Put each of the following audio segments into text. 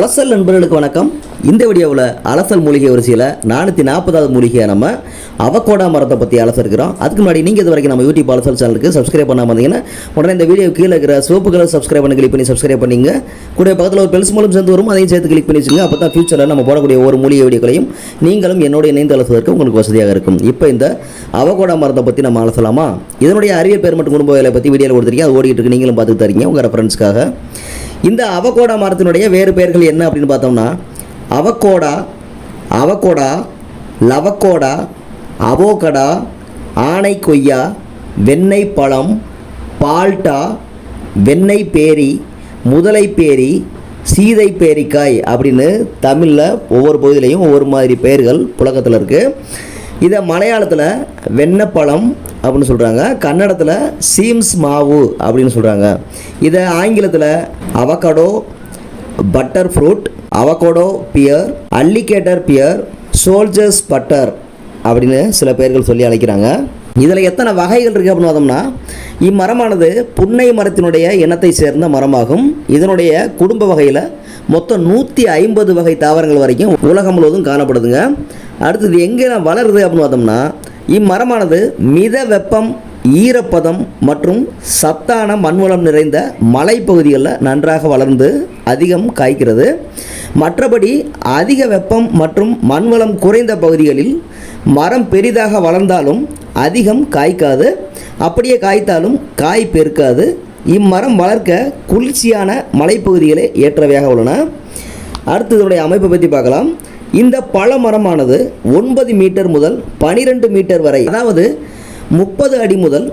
அலசல் நண்பர்களுக்கு வணக்கம். இந்த வீடியோவில் அலசல் மூலிகை வரிசையில் நானூற்றி நாற்பதாவது மூலிகையை நம்ம அவக்கோடா மரத்தை பற்றி அலசிருக்கிறோம். அதுக்கு முன்னாடி நீங்கள் இது வரைக்கும் நம்ம யூடியூப் அலசல் சேனலுக்கு சப்ஸ்கிரைப் பண்ணாமல் இருந்தீங்கன்னா உடனே இந்த வீடியோ கீழே இருக்கிற சிவப்பு கலர் சப்ஸ்கிரைப் பண்ணி கிளிக் பண்ணி சப்ஸ்கிரைப் பண்ணிங்க. கூட பக்கத்தில் ஒரு பெல்ஸ் மூலம் சேர்ந்து வரும் அதையும் சேர்த்து கிளிக் பண்ணி வச்சுங்க அப்போ தான் ஃபியூச்சரில் நம்ம போடக்கூடிய ஒரு மூலிகை வீடியோக்களையும் நீங்களும் என்னோட இணைந்து அலசுவதற்கு உங்களுக்கு வசதியாக இருக்கும். இப்போ இந்த அவகோடா மரத்தை பற்றி நம்ம அலசலாமா? இதனுடைய அறிவியல் பேர் மற்றும் குடும்ப வேலை பற்றி வீடியோவில் கொடுத்துருக்கீங்க அது ஓடிட்டு இருக்கு. நீங்களும் பார்த்துட்டு தரீங்க உங்கள் ரெஃபரன்ஸ்க்காக இந்த அவகோடா மரத்தினுடைய வேறு பெயர்கள் என்ன அப்படின்னு பார்த்தோம்னா அவக்கோடா அவகோடா லவக்கோடா அவோகடா ஆனை கொய்யா வெண்ணெய் பழம் பால்டா வெண்ணெய் பேரி முதலை பேரி சீதை பேரிக்காய் அப்படின்னு தமிழில் ஒவ்வொரு பகுதியிலையும் ஒவ்வொரு மாதிரி பெயர்கள் புழக்கத்தில் இருக்குது இதை மலையாளத்தில் வெண்ணப்பழம் அப்படின்னு சொல்கிறாங்க கன்னடத்தில் சீம்ஸ் மாவு அப்படின்னு சொல்கிறாங்க இதை ஆங்கிலத்தில் avocado butter fruit avocado pear alligator pear soldiers butter அப்படின்னு சில பேர்கள் சொல்லி அழைக்கிறாங்க. இதில் எத்தனை வகைகள் இருக்குது அப்படின்னு பார்த்தோம்னா இம்மரமானது புன்னை மரத்தினுடைய இனத்தை சேர்ந்த மரமாகும். இதனுடைய குடும்ப வகையில் மொத்தம் நூற்றி ஐம்பது வகை தாவரங்கள் வரைக்கும் உலகம் முழுவதும் காணப்படுதுங்க. அடுத்தது எங்கே வளருது அப்படின்னு பார்த்தோம்னா இம்மரமானது மித வெப்பம் ஈரப்பதம் மற்றும் சத்தான மண்வளம் நிறைந்த மலைப்பகுதிகளில் நன்றாக வளர்ந்து அதிகம் காய்க்கிறது. மற்றபடி அதிக வெப்பம் மற்றும் மண்வளம் குறைந்த பகுதிகளில் மரம் பெரிதாக வளர்ந்தாலும் அதிகம் காய்க்காது. அப்படியே காய்த்தாலும் காய் பெருக்காது. இம்மரம் வளர்க்க குளிர்ச்சியான மலைப்பகுதிகளே ஏற்றவையாக உள்ளன. அடுத்து இதனுடைய அமைப்பை பற்றி பார்க்கலாம். இந்த பழமரமானது ஒன்பது மீட்டர் முதல் பனிரெண்டு மீட்டர் வரை அதாவது முப்பது அடி முதல்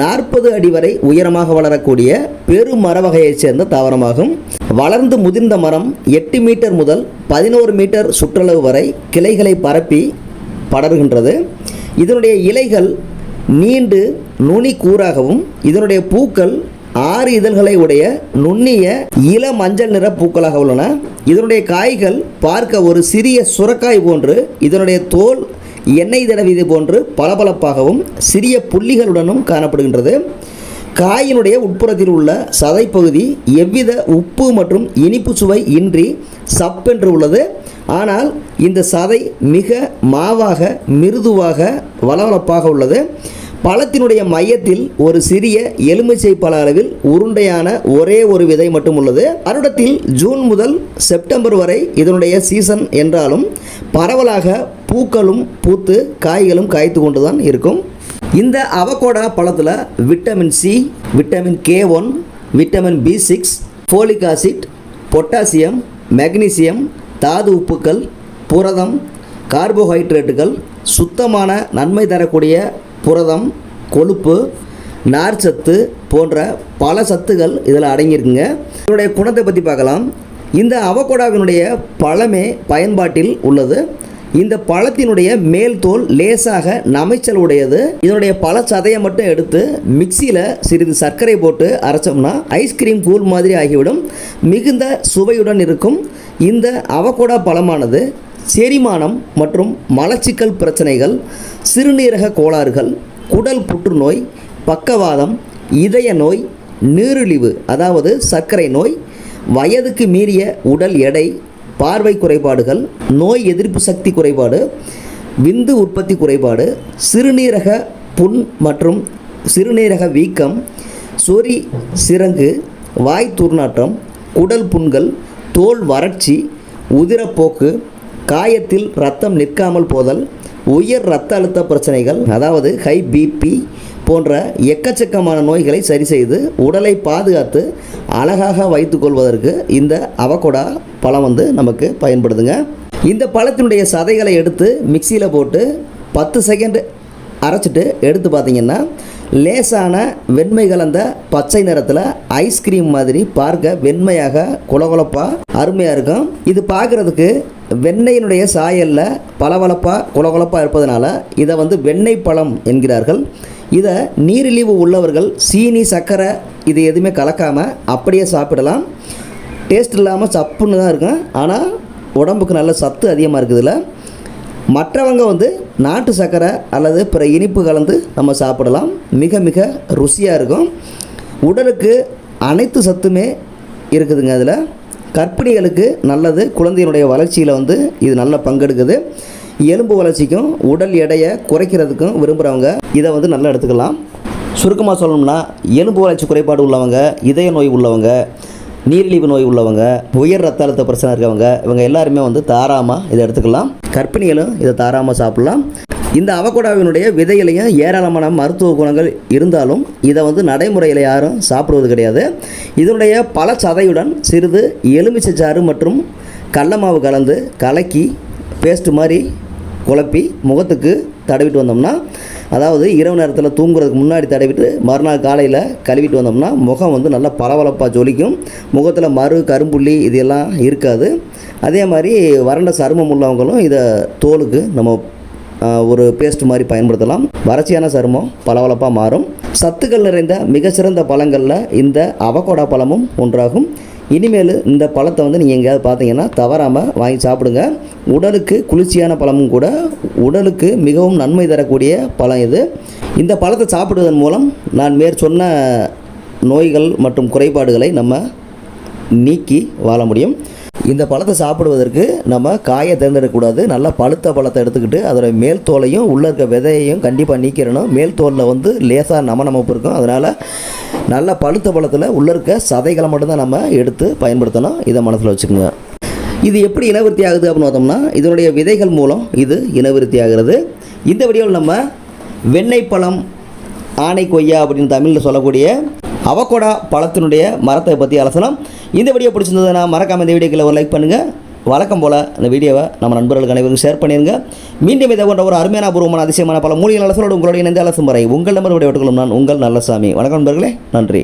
நாற்பது அடி வரை உயரமாக வளரக்கூடிய பெருமர வகையைச் சேர்ந்த தாவரமாகும். வளர்ந்து முதிர்ந்த மரம் எட்டு மீட்டர் முதல் பதினோரு மீட்டர் சுற்றளவு வரை கிளைகளை பரப்பி படர்கின்றது. இதனுடைய இலைகள் நீண்டு நுனி கூறாகவும் இதனுடைய பூக்கள் ஆறு இதழ்களை உடைய நுண்ணிய இள மஞ்சள் நிற பூக்களாக உள்ளன. இதனுடைய காய்கள் பார்க்க ஒரு சிறிய சுரக்காய் போன்று இதனுடைய தோல் எண்ணெய் தடவியது போன்று பளபளப்பாகவும் சிறிய புள்ளிகளுடனும் காணப்படுகின்றது. காயினுடைய உட்புறத்தில் உள்ள சதைப்பகுதி எவ்வித உப்பு மற்றும் இனிப்பு சுவை இன்றி சப்பென்று உள்ளது. ஆனால் இந்த சதை மிக மாவாக மிருதுவாக வளவளப்பாக உள்ளது. பழத்தினுடைய மையத்தில் ஒரு சிறிய எலுமிச்சை பழ அளவில் உருண்டையான ஒரே ஒரு விதை மட்டும் உள்ளது. வருடத்தில் ஜூன் முதல் செப்டம்பர் வரை இதனுடைய சீசன் என்றாலும் பரவலாக பூக்களும் பூத்து காய்களும் காய்த்து கொண்டுதான் இருக்கும். இந்த அவகோடா பழத்தில் vitamin C vitamin K one vitamin B six folic acid potassium magnesium தாது உப்புக்கள் புரதம் கார்போஹைட்ரேட்டுகள் சுத்தமான நன்மை தரக்கூடிய புரதம் கொழுப்பு நார்ச்சத்து போன்ற பல சத்துகள் இதில் அடங்கியிருக்குங்க. இதனுடைய குணத்தை பற்றி பார்க்கலாம். இந்த அவகோடாவினுடைய பழமே பயன்பாட்டில் உள்ளது. இந்த பழத்தினுடைய மேல் தோல் லேசாக நமைச்சல் உடையது. இதனுடைய பழ சதையை மட்டும் எடுத்து மிக்சியில் சிறிது சர்க்கரை போட்டு அரைச்சோம்னா ஐஸ்கிரீம் கூழ் மாதிரி ஆகிவிடும். மிகுந்த சுவையுடன் இருக்கும். இந்த அவகோடா பழமானது செரிமானம் மற்றும் மலச்சிக்கல் பிரச்சனைகள் சிறுநீரக கோளாறுகள் குடல் புற்றுநோய் பக்கவாதம் இதய நோய் நீரிழிவு அதாவது சர்க்கரை நோய் வயதுக்கு மீறிய உடல் எடை பார்வை குறைபாடுகள் நோய் எதிர்ப்பு சக்தி குறைபாடு விந்து உற்பத்தி குறைபாடு சிறுநீரக புண் மற்றும் சிறுநீரக வீக்கம் சொறி சிரங்கு வாய் துர்நாற்றம் குடல் புண்கள் தோல் வறட்சி உதிரப்போக்கு காயத்தில் ரத்தம் நிற்காமல் போதல் உயர் இரத்த அழுத்த பிரச்சனைகள் அதாவது ஹை பிபி போன்ற எக்கச்சக்கமான நோய்களை சரி செய்து உடலை பாதுகாத்து அழகாக வைத்துக்கொள்வதற்கு இந்த அவகோடா பழம் வந்து நமக்கு பயன்படுதுங்க. இந்த பழத்தினுடைய சதைகளை எடுத்து மிக்சியில் போட்டு பத்து செகண்ட் அரைச்சிட்டு எடுத்து பார்த்தீங்கன்னா லேசான வெண்மை கலந்த பச்சை நிறத்தில் ஐஸ்கிரீம் மாதிரி பார்க்க வெண்மையாக குளகுளப்பாக அருமையாக இருக்கும். இது பார்க்குறதுக்கு வெண்ணெயினுடைய சாயலில் பளபளப்பாக குளகுளப்பாக இருப்பதனால இதை வந்து வெண்ணெய் பழம் என்கிறார்கள். இதை நீரிழிவு உள்ளவர்கள் சீனி சர்க்கரை இது எதுவுமே கலக்காமல் அப்படியே சாப்பிடலாம். டேஸ்ட் இல்லாமல் சப்புன்னு தான் இருக்கும். ஆனால் உடம்புக்கு நல்ல சத்து அதிகமாக இருக்குதுல்ல மற்றவங்க வந்து நாட்டு சர்க்கரை அல்லது பிற இனிப்பு கலந்து நம்ம சாப்பிடலாம். மிக மிக ருசியாக இருக்கும். உடலுக்கு அனைத்து சத்துமே இருக்குதுங்க அதில். கற்பிணிகளுக்கு நல்லது குழந்தையினுடைய வளர்ச்சியில் வந்து இது நல்ல பங்கெடுக்குது. எலும்பு வளர்ச்சிக்கும் உடல் எடையை குறைக்கிறதுக்கும் விரும்புகிறவங்க இதை வந்து நல்லா எடுத்துக்கலாம். சுருக்கமாக சொல்லணும்னா எலும்பு வளர்ச்சி குறைபாடு உள்ளவங்க இதய நோய் உள்ளவங்க நீரிழிவு நோய் உள்ளவங்க உயர் ரத்த அழுத்த பிரச்சனை இருக்கவங்க இவங்க எல்லாருமே வந்து தாராமல் இதை எடுத்துக்கலாம். கர்ப்பிணிகளும் இதை தாராமல் சாப்பிட்லாம். இந்த அவகோடாவினுடைய விதையிலையும் ஏராளமான மருத்துவ குணங்கள் இருந்தாலும் இதை வந்து நடைமுறையில் யாரும் சாப்பிடுவது கிடையாது. இதனுடைய பல சதையுடன் சிறிது எலுமிச்சை சாறு மற்றும் கடல மாவு கலந்து கலக்கி பேஸ்ட் மாதிரி குழப்பி முகத்துக்கு தடவிட்டு வந்தோம்னா அதாவது இரவு நேரத்தில் தூங்குறதுக்கு முன்னாடி தடவிட்டு மறுநாள் காலையில் கழுவிட்டு வந்தோம்னா முகம் வந்து நல்லா பளபளப்பாக ஜொலிக்கும். முகத்தில் மறு கரும்புள்ளி இதெல்லாம் இருக்காது. அதே மாதிரி வறண்ட சருமம் உள்ளவங்களும் இதை தோலுக்கு நம்ம ஒரு பேஸ்ட் மாதிரி பயன்படுத்தலாம். வறட்சியான சருமம் பளபளப்பாக மாறும். சத்துக்கள் நிறைந்த மிகச்சிறந்த பழங்களில் இந்த அவகோடா பழமும் ஒன்றாகும். இனிமேல் இந்த பழத்தை வந்து நீங்கள் எங்கேயாவது பார்த்தீங்கன்னா தவறாமல் வாங்கி சாப்பிடுங்க. உடலுக்கு குளிர்ச்சியான பழமும் கூட உடலுக்கு மிகவும் நன்மை தரக்கூடிய பழம் இது. இந்த பழத்தை சாப்பிடுவதன் மூலம் நான் மேற் சொன்ன நோய்கள் மற்றும் குறைபாடுகளை நம்ம நீக்கி வாழ முடியும். இந்த பழத்தை சாப்பிடுவதற்கு நம்ம காயை தேர்ந்தெடுக்கக்கூடாது. நல்லா பழுத்த பழத்தை எடுத்துக்கிட்டு அதோட மேல் தோலையும் உள்ளே இருக்க விதையையும் கண்டிப்பாக நீக்கிடணும். மேல் தோலில் வந்து லேசாக நம நமப்பு இருக்கும். அதனால் நல்ல பழுத்த பழத்தில் உள்ளே இருக்க சதைகளை மட்டும்தான் நம்ம எடுத்து பயன்படுத்தணும். இதை மனசில் வச்சுக்கோங்க. இது எப்படி இனவிருத்தி ஆகுது அப்படின்னு பார்த்தோம்னா இதனுடைய விதைகள் மூலம் இது இனவிருத்தி ஆகிறது. இந்த வீடியோவில் நம்ம வெண்ணெய் பழம் ஆனை கொய்யா அப்படின்னு தமிழில் சொல்லக்கூடிய அவகோடா பழத்தினுடைய மரத்தை பற்றி அலசலாம் இந்த வீடியோ பிடிச்சிருந்ததுன்னா மறக்காமல் இந்த வீடியோக்கில் ஒரு லைக் பண்ணுங்கள் வழக்கம் போல் இந்த வீடியோவை நம்ம நண்பர்களுக்கு அனைவருக்கும் ஷேர் பண்ணிடுங்க மீண்டும் இதை போன்ற ஒரு அருமையான பூர்வமான அதிசயமான பல மூலிகை அலசலோடு உங்களுடைய இணைந்து அலசும் வரை உங்கள் நம்பர் விட விட்டுக்கொள்ளும் நான் உங்கள் நல்லசாமி. வணக்கம் நண்பர்களே நன்றி.